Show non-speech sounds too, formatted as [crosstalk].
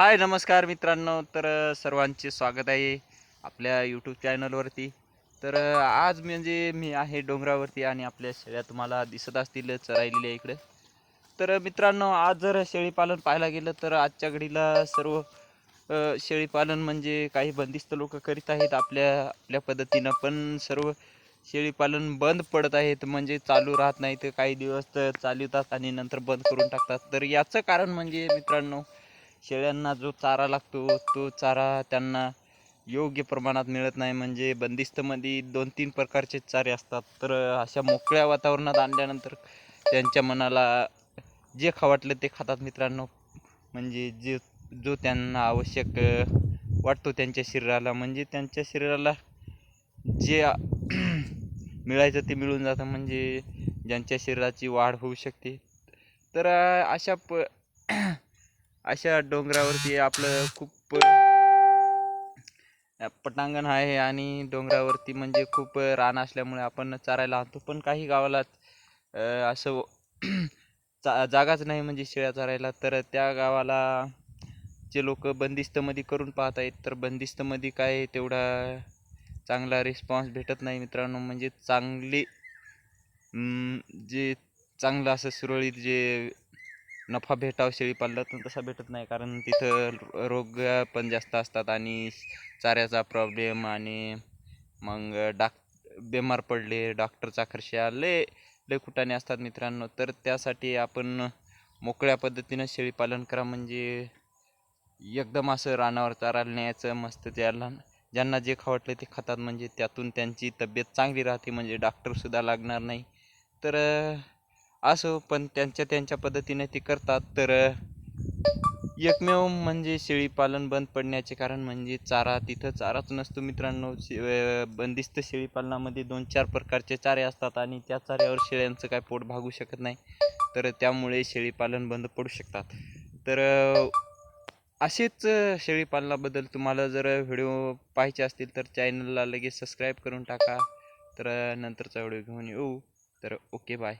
हाय नमस्कार मित्रांनो. तर सर्वांचे स्वागत आहे आपल्या यूट्यूब चॅनलवरती तर आज म्हणजे मी आहे डोंगरावरती आणि आपल्या शेळ्या तुम्हाला दिसत असतील चरायलेल्या इकडे. तर मित्रांनो आज जर शेळीपालन पाहायला गेलं तर आजच्या घडीला सर्व शेळीपालन म्हणजे काही बंदिस्त लोक करीत आहेत आपल्या आपल्या पद्धतीनं. पण सर्व शेळीपालन बंद पडत आहेत. म्हणजे चालू राहत नाही तर काही दिवस तर चालवतात आणि नंतर बंद करून टाकतात. तर याचं कारण म्हणजे मित्रांनो शेळ्यांना जो चारा लागतो तो चारा त्यांना योग्य प्रमाणात मिळत नाही. म्हणजे बंदिस्तमध्ये दोन तीन प्रकारचे चारे असतात. तर अशा मोकळ्या वातावरणात आणल्यानंतर त्यांच्या मनाला जे खावाटलं ते खातात मित्रांनो. म्हणजे जे जो त्यांना आवश्यक वाटतो त्यांच्या शरीराला. म्हणजे त्यांच्या शरीराला जे [clears throat] मिळायचं ते मिळून जातं. म्हणजे ज्यांच्या शरीराची वाढ होऊ शकते. तर अशा प अशा डोंगरावरती आपलं खूप पटांगण आहे आणि डोंगरावरती म्हणजे खूप रान असल्यामुळे आपण चरायला आणतो. पण काही गावाला असं जा जागाच नाही म्हणजे शेळ्या चरायला. तर त्या गावाला जे लोक बंदिस्तमध्ये करून पाहत आहेत तर बंदिस्तमध्ये काय तेवढा चांगला रिस्पॉन्स भेटत नाही मित्रांनो. म्हणजे चांगली जे चांगलं असं सुरळीत जे नफा भेटावं शेळीपालनातून तसा भेटत नाही. कारण तिथं रोग पण जास्त असतात आणि चाऱ्याचा प्रॉब्लेम आणि मग डाक बिमार पडले डॉक्टरचा खर्च लय लय कुटाने असतात मित्रांनो. तर त्यासाठी आपण मोकळ्या पद्धतीनं शेळीपालन करा. म्हणजे एकदम असं रानावर चारायला न्यायचं मस्त त्याला ज्यांना जे खावटलं ते खातात. म्हणजे त्यातून त्यांची तब्येत चांगली राहते. म्हणजे डॉक्टरसुद्धा लागणार नाही. तर असो पण त्यांच्या त्यांच्या पद्धतीने ते करतात. तर एकमेव म्हणजे शेळीपालन बंद पडण्याचे कारण म्हणजे चारा. तिथं चाराच नसतो मित्रांनो. शे बंदिस्त शेळीपालनामध्ये दोन चार प्रकारचे चारे असतात आणि त्या चाऱ्यावर शेळ्यांचं काय पोट भागू शकत नाही. तर त्यामुळे शेळीपालन बंद पडू शकतात. तर असेच शेळीपालनाबद्दल तुम्हाला जर व्हिडिओ पाहायचे असतील तर चॅनलला लगेच सबस्क्राईब करून टाका. तर नंतरचा व्हिडिओ घेऊन येऊ. तर ओके बाय.